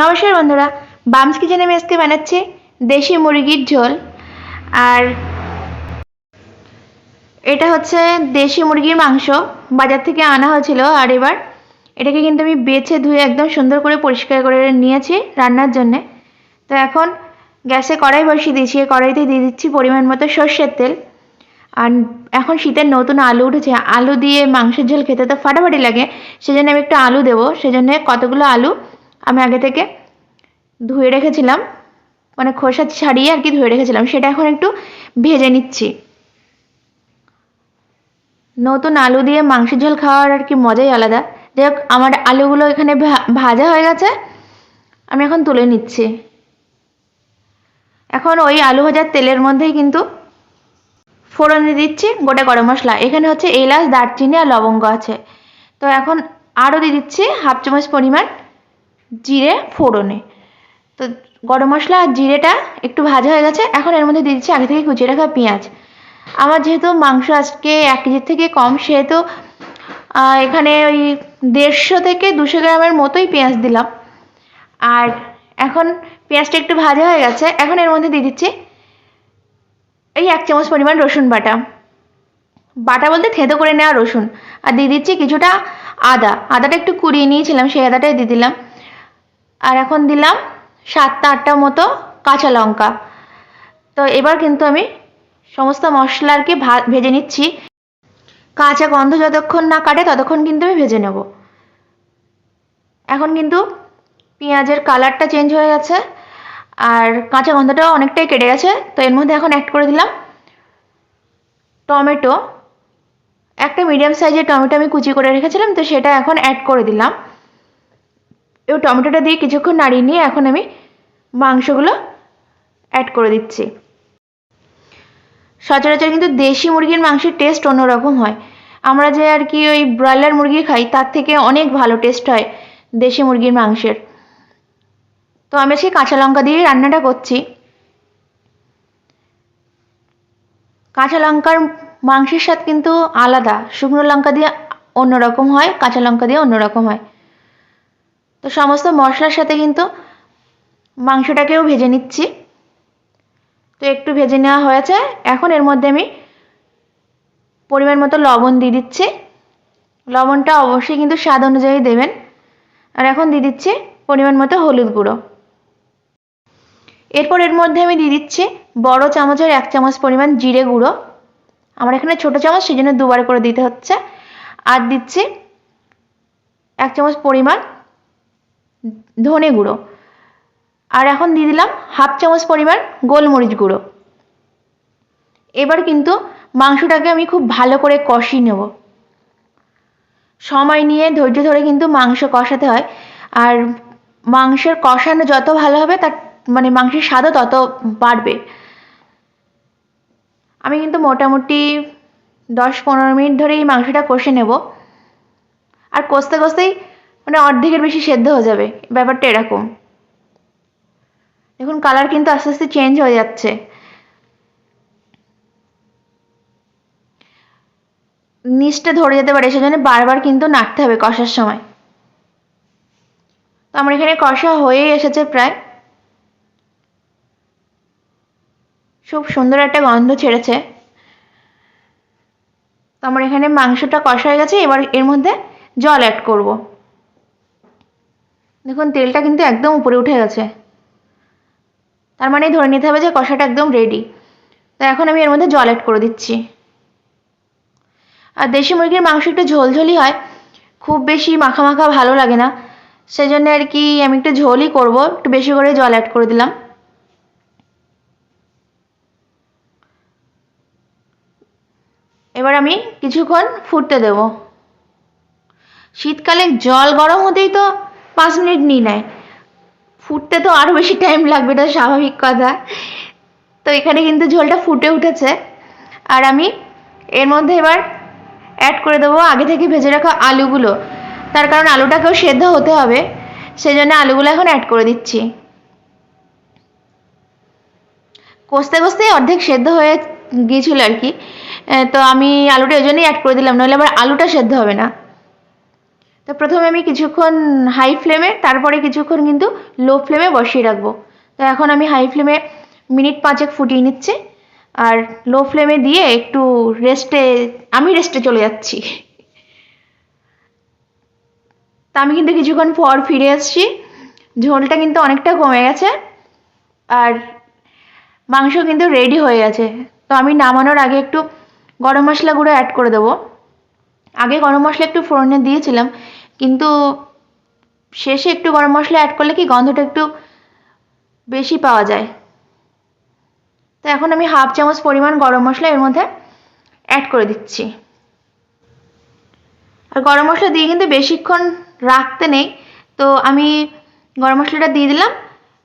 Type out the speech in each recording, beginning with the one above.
নমস্কার বন্ধুরা, বামস কিচেনে আমি আজকে বানাচ্ছি দেশি মুরগির ঝোল। আর এটা হচ্ছে দেশি মুরগির মাংস, বাজার থেকে আনা হয়েছিল আর এবার এটাকে কিন্তু আমি বেছে ধুয়ে একদম সুন্দর করে পরিষ্কার করে নিয়েছি রান্নার জন্যে। তো এখন গ্যাসে কড়াই বসিয়ে দিয়েছি কড়াইতে দিয়ে দিচ্ছি পরিমাণ মতো সর্ষের তেল। আর এখন শীতের নতুন আলু উঠেছে, আলু দিয়ে মাংসের ঝোল খেতে তো ফাটাফাটি লাগে, সেজন্য আমি একটু আলু দেবো, সেজন্য কতগুলো আলু আমি আগে থেকে ধুয়ে রেখেছিলাম মানে খোসা ছাড়িয়ে আর কি ধুয়ে রেখেছিলাম, সেটা এখন একটু ভেজে নিচ্ছি। নতুন আলু দিয়ে মাংসের ঝোল খাওয়ার আর কি মজাই আলাদা। যাই হোক, আমার আলুগুলো এখানে ভাজা হয়ে গেছে, আমি এখন তুলে নিচ্ছি। এখন ওই আলু ভাজার তেলের মধ্যেই কিন্তু ফোড়ন দিচ্ছি গোটা গরম মশলা। এখানে হচ্ছে এলাচ, দারচিনি আর লবঙ্গ আছে। তো এখন আরও দিয়ে দিচ্ছি হাফ চামচ পরিমাণ জিরে ফোড়নে। তো গরম মশলা আর জিরেটা একটু ভাজা হয়ে গেছে, এখন এর মধ্যে দিয়ে দিচ্ছি আগে থেকে কুচিয়ে রাখা পেঁয়াজ। আমার যেহেতু মাংস আজকে এক কেজির থেকে কম, সেহেতু এখানে ওই দেড়শো থেকে দুশো গ্রামের মতোই পেঁয়াজ দিলাম। আর এখন পেঁয়াজটা একটু ভাজা হয়ে গেছে, এখন এর মধ্যে দিয়ে দিচ্ছি এই এক চামচ পরিমাণ রসুন বাটা। বাটা বলতে থেঁতো করে নেওয়া রসুন। আর দিয়ে দিচ্ছি কিছুটা আদা। আদাটা একটু কুড়িয়ে নিয়েছিলাম, সেই আদাটাই দিয়ে দিলাম। আর এখন দিলাম সাতটা, আটটা মতো কাঁচা লঙ্কা। তো এবার কিন্তু আমি সমস্ত মশলা আর কি ভেজে নিচ্ছি। কাঁচা গন্ধ যতক্ষণ না কাটে ততক্ষণ কিন্তু আমি ভেজে নেব। এখন কিন্তু পেঁয়াজের কালারটা চেঞ্জ হয়ে গেছে আর কাঁচা গন্ধটাও অনেকটাই কেটে গেছে। তো এর মধ্যে এখন অ্যাড করে দিলাম টমেটো। একটা মিডিয়াম সাইজের টমেটো আমি কুচি করে রেখেছিলাম, তো সেটা এখন অ্যাড করে দিলাম। এবার টমেটোটা দিয়ে কিছুক্ষণ নাড়িয়ে নিয়ে এখন আমি মাংসগুলো অ্যাড করে দিচ্ছি। সচরাচর কিন্তু দেশি মুরগির মাংসের টেস্ট অন্যরকম হয়। আমরা যে আর কি ওই ব্রয়লার মুরগি খাই, তার থেকে অনেক ভালো টেস্ট হয় দেশি মুরগির মাংসের। তো আমি আজকে কাঁচা লঙ্কা দিয়ে রান্নাটা করছি। কাঁচা লঙ্কার মাংসের স্বাদ কিন্তু আলাদা। শুকনো লঙ্কা দিয়ে অন্যরকম হয়, কাঁচা লঙ্কা দিয়ে অন্যরকম হয়। তো সমস্ত মশলার সাথে কিন্তু মাংসটাকেও ভেজে নিচ্ছি। তো একটু ভেজে নেওয়া হয়েছে। এখন এর মধ্যে আমি পরিমাণ মতো লবণ দিয়ে দিচ্ছি। লবণটা অবশ্যই কিন্তু স্বাদ অনুযায়ী দেবেন। আর এখন দিয়ে দিচ্ছি পরিমাণ মতো হলুদ গুঁড়ো। এরপর এর মধ্যে আমি দিয়ে দিচ্ছি বড় চামচের এক চামচ পরিমাণ জিরে গুঁড়ো। আমার এখানে ছোট চামচ সেই জন্য দুবার করে দিতে হচ্ছে। আর দিচ্ছি এক চামচ পরিমাণ ধনে গুঁড়ো। আর এখন দিয়ে দিলাম হাফ চামচ পরিমাণ গোলমরিচ গুঁড়ো। এবার কিন্তু মাংসটাকে আমি খুব ভালো করে কষিয়ে নেব। সময় নিয়ে ধৈর্য ধরে কিন্তু মাংস কষাতে হয়। আর মাংসের কষানো যত ভালো হবে তার মানে মাংসের স্বাদও তত বাড়বে। আমি কিন্তু মোটামুটি দশ পনেরো মিনিট ধরে এই মাংসটা কষে নেব। আর কষতে কষতেই মানে অর্ধেকের বেশি সেদ্ধ হয়ে যাবে। ব্যাপারটা এরকম। দেখুন কালার কিন্তু আস্তে আস্তে চেঞ্জ হয়ে যাচ্ছে। নিচটা ধরে যেতে পারে, সেজন্য বারবার কিন্তু নাড়তে হবে কষার সময়। তো আমার এখানে কষা হয়েই এসেছে প্রায়। খুব সুন্দর একটা গন্ধ ছেড়েছে। তো আমার এখানে মাংসটা কষা হয়ে গেছে, এবার এর মধ্যে জল অ্যাড করব। দেখুন, তেলটা কিন্তু একদম উপরে উঠে গেছে। তার মানে ধরে নিতে হবে যে কষাটা একদম রেডি তো এখন আমি এর মধ্যে জল অ্যাড করে দিচ্ছি। আর দেশি মুরগির মাংস একটু ঝোলঝোলই হয়, খুব বেশি মাখা মাখা ভালো লাগে না। সেই জন্য আর কি আমি একটু ঝোলই করব, একটু বেশি করে জল অ্যাড করে দিলাম। এবার আমি কিছুক্ষণ ফুটতে দেব। শীতকালে জল গরম হতেই তো পাঁচ মিনিট নিয়ে নেয়। ফুটতে তো আরও বেশি টাইম লাগবে, এটা স্বাভাবিক কথা। তো এখানে কিন্তু ঝোলটা ফুটে উঠেছে। আর আমি এর মধ্যে এবার অ্যাড করে দেবো আগে থেকে ভেজে রাখা আলুগুলো। তার কারণ আলুটাকেও সেদ্ধ হতে হবে সেই জন্য আলুগুলো এখন অ্যাড করে দিচ্ছি। কষতে কষতেই অর্ধেক সেদ্ধ হয়ে গিয়েছিল আর কি। তো আমি আলুটা ওই জন্যই অ্যাড করে দিলাম, নইলে আবার আলুটা সেদ্ধ হবে না। তো প্রথমে আমি কিছুক্ষণ হাই ফ্লেমে তারপরে কিছুক্ষণ কিন্তু লো ফ্লেমে বসিয়ে রাখব। তো এখন আমি হাই ফ্লেমে মিনিট পাঁচেক ফুটিয়ে নিচ্ছি। আর লো ফ্লেমে দিয়ে একটু রেস্টে আমি রেস্টে চলে যাচ্ছি। তা আমি কিন্তু কিছুক্ষণ পর ফিরে আসছি। ঝোলটা কিন্তু অনেকটা কমে গেছে। আর মাংস কিন্তু রেডি হয়ে গেছে। তো আমি নামানোর আগে একটু গরম মশলা গুঁড়ো অ্যাড করে দেবো। আগে গরম মশলা একটু ফোড়নে দিয়েছিলাম, কিন্তু শেষে একটু গরম মশলা অ্যাড করলে কি গন্ধটা একটু বেশি পাওয়া যায়। তো এখন আমি হাফ চামচ পরিমাণ গরম মশলা এর মধ্যে অ্যাড করে দিচ্ছি। আর গরম মশলা দিয়ে কিন্তু বেশিক্ষণ রাখতে নেই, তো আমি গরম মশলাটা দিয়ে দিলাম,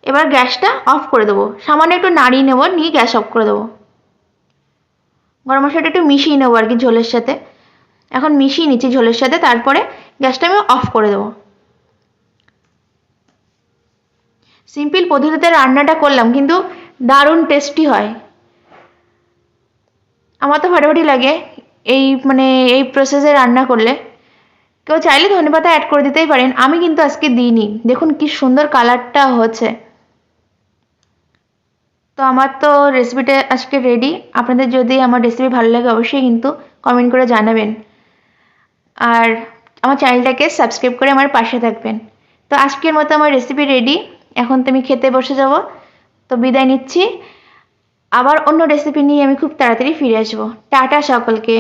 এবার গ্যাসটা অফ করে দেবো। সামান্য একটু নাড়িয়ে নেব, নিয়ে গ্যাস অফ করে দেবো। গরম মশলাটা একটু মিশিয়ে নেব আর কি ঝোলের সাথে। এখন মিশিয়ে নিচ্ছি ঝোলের সাথে, তারপরে গ্যাসটা আমি অফ করে দেবো। সিম্পল পদ্ধতিতে রান্নাটা করলাম, কিন্তু দারুণ টেস্টি হয়। আমার তো ফাটাফাটি লাগে এই মানে এই প্রসেসে রান্না করলে। কেউ চাইলে ধনেপাতা অ্যাড করে দিতেই পারেন, আমি কিন্তু আজকে দিইনি। দেখুন কি সুন্দর কালারটা হচ্ছে। তো আমার তো রেসিপিটা আজকে রেডি আপনাদের যদি আমার রেসিপি ভালো লাগে, অবশ্যই কিন্তু কমেন্ট করে জানাবেন। আর আমার চ্যানেলটাকে সাবস্ক্রাইব করে আমার পাশে থাকবেন। তো আজকের মতো আমার রেসিপি রেডি এখন তুমি খেতে বসে যাব। তো বিদায় নিচ্ছি। আবার অন্য রেসিপি নিয়ে আমি খুব তাড়াতাড়ি ফিরে আসব। টাটা সকলকে।